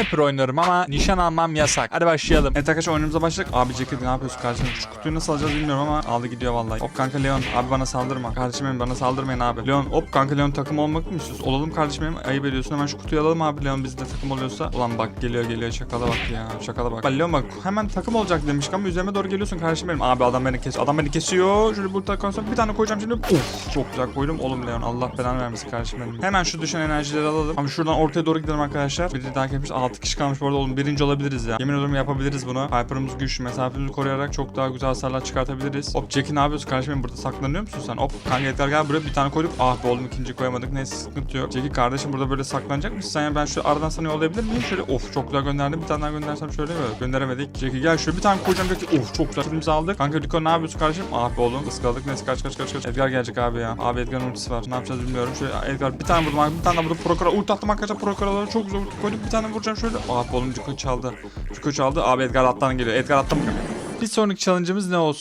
Viper oynarım ama nişan almam yasak. Hadi başlayalım. Evet arkadaşlar oyunumuza başladık. Abi Jacket ne yapıyorsun kardeşim? Şu kutuyu nasıl alacağız bilmiyorum ama aldı gidiyor vallahi. Hop kanka Leon abi bana saldırma. Kardeşim benim bana saldırmayın abi. Leon hop kanka Leon takım olmak mı istiyorsun? Olalım kardeşim benim. Ayıp ediyorsun. Hemen şu kutuyu alalım abi Leon bizde takım oluyorsa. Ulan bak geliyor geliyor şakala bak ya. Şakala bak. Leon bak hemen takım olacak demiştik ama üzerime doğru geliyorsun kardeşim benim. Abi adam beni kes. Adam beni kesiyor. Şöyle bu takım bir tane koyacağım şimdi. Uf çok güzel koydum. Oğlum Leon Allah belanı vermesin kardeşim benim. Hemen şu düşen enerjileri alalım. Ama şuradan ortaya doğru gidelim arkadaşlar. Biri daha gelmiş. 6 kişi kalmış bu arada oğlum. Birinci olabiliriz ya. Yemin ediyorum yapabiliriz bunu. Hyper'ımız güçlü. Mesafemizi koruyarak çok daha güzel hasarlar çıkartabiliriz. Hop Jack'i ne yapıyorsun kardeşim? Burada saklanıyor musun sen? Hop kanka Edgar gel buraya bir tane koyduk. Ah be oğlum ikinci koyamadık. Neyse sıkıntı yok. Jack'i kardeşim burada böyle saklanacak mısın sen ya? Ben şu aradan sana yollayabilir miyim? Şöyle of çok güzel gönderdim. Bir tane daha göndersem şöyle mi? Gönderemedik. Jack'i gel şöyle bir tane koyacağım Jack'i. Of çok güzel. Turumuzu aldık. Kanka Rico ne yapıyorsun kardeşim? Ah be oğlum ıskaladık. Neyse kaç kaç kaç kaç. Edgar gelecek abi ya. Abi Edgar'ın ultisi var. Ne yapacağız bilmiyorum. Şöyle Edgar bir tane vurdum. Bir tane daha vurdum. Prokora ulti attım arkadaşlar. Prokoralara çok güzel ulti koyduk. Bir tane vuracağım şöyle. Ah oğlum Rico çaldı. Rico çaldı. Abi Edgar alttan geliyor. Edgar alttan Bir sonraki challenge'ımız ne olsun?